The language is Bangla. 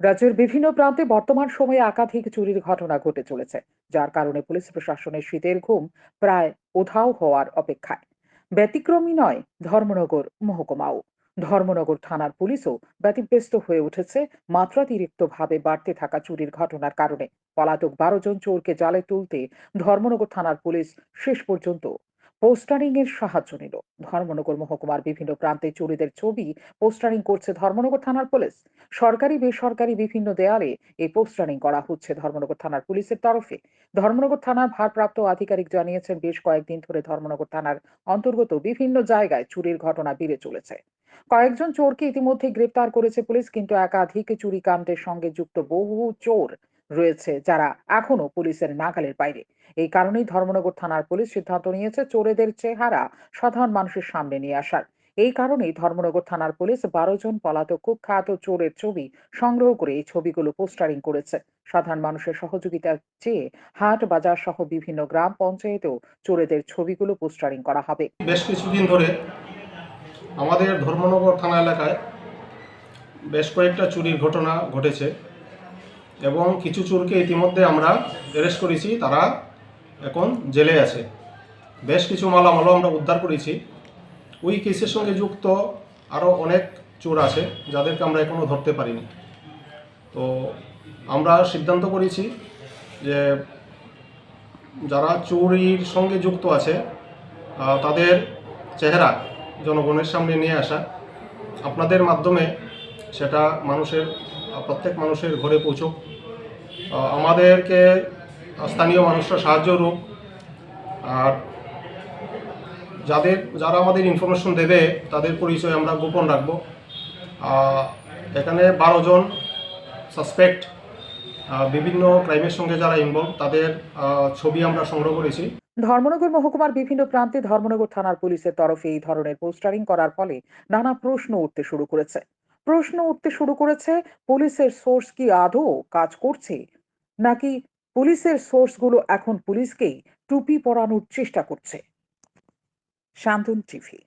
রাজ্যের বিভিন্ন প্রান্তে বর্তমান সময়ে একাধিক চুরির ঘটনা ঘটে চলেছে, যার কারণে পুলিশ প্রশাসনের শীতের ঘুম প্রায় উধাও হওয়ার অপেক্ষায়। ব্যতিক্রমী নয়, ধর্মনগর মহকুমাও। ধর্মনগর থানার পুলিশও ব্যতিব্যস্ত হয়ে উঠেছে, মাত্রাতিরিক্তভাবে বাড়তে থাকা চুরির ঘটনার কারণে। পলাতক বারো জন চোরকে জালে তুলতে ধর্মনগর থানার পুলিশ শেষ পর্যন্ত পোস্টারিং এর সাহায্য নিল। ধর্মনগর মহকুমার বিভিন্ন প্রান্তে চোরেদের ছবি পোস্টারিং করছে ধর্মনগর থানার পুলিশ। সরকারি, বেসরকারি বিভিন্ন দেয়ালে এই পোস্টারিং করা হচ্ছে ধর্মনগর থানার পুলিশের তরফে। ধর্মনগর থানার ভারপ্রাপ্ত আধিকারিক জানিয়েছেন, বেশ কয়েকদিন ধরে ধর্মনগর থানার অন্তর্গত বিভিন্ন জায়গায় চুরির ঘটনা বেড়ে চলেছে। কয়েকজন চোরকে ইতিমধ্যে গ্রেপ্তার করেছে পুলিশ, কিন্তু একাধিক চুরি কাণ্ডের সঙ্গে যুক্ত বহু চোর রয়েছে, যারা এখনও পুলিশের নাগালের বাইরে। এই কারণেই ধর্মনগর থানার পুলিশ সিদ্ধান্ত নিয়েছে চোরেদের চেহারা সাধারণ মানুষের সামনে নিয়ে আসার। এই কারণেই ধর্মনগর থানার পুলিশ বারো জন পলাতক কুখ্যাত চোরের ছবি সংগ্রহ করে এই ছবিগুলো পোস্টারিং করেছে। সাধারণ মানুষের সহযোগিতা চেয়ে হাট বাজার সহ বিভিন্ন গ্রাম পঞ্চায়েতেও চোরেদের ছবিগুলো পোস্টারিং করা হবে। বেশ কিছুদিন ধরে আমাদের ধর্মনগর থানা এলাকায় বেশ কয়েকটা চুরির ঘটনা ঘটেছে। এবং কিছু চোরকে ইতিমধ্যে আমরা অ্যারেস্ট করেছি, তারা এখন জেলে আছে। বেশ কিছু মালামালও আমরা উদ্ধার করেছি। ওই কেসের সঙ্গে যুক্ত আরও অনেক চোর আছে, যাদেরকে আমরা এখনও ধরতে পারিনি। তো আমরা সিদ্ধান্ত করেছি যে যারা চুরির সঙ্গে যুক্ত আছে তাদের চেহারা জনগণের সামনে নিয়ে আসা। আপনাদের মাধ্যমে সেটা মানুষের প্রত্যেক মানুষের ঘরে পৌঁছুক। আমাদেরকে স্থানীয় মানুষরা সাহায্য রূপ আর যাদের, যারা আমাদের ইনফরমেশন দেবে, তাদের পরিচয় আমরা গোপন রাখব। এখানে বারো জন সাসপেক্ট বিভিন্ন ক্রাইমের সঙ্গে যারা ইনভলভ তাদের ছবি আমরা সংগ্রহ করেছি। ধর্মনগর মহকুমার বিভিন্ন প্রান্তে ধর্মনগর থানার পুলিশের তরফে এই ধরনের পোস্টারিং করার ফলে নানা প্রশ্ন উঠতে শুরু করেছে। প্রশ্ন উঠতে শুরু করেছে, পুলিশের সোর্স কি আদৌ কাজ করছে? নাকি, পুলিশের সোর্সগুলো এখন পুলিশকেই টুপি পরানোর চেষ্টা করছে? শান্তন টিভি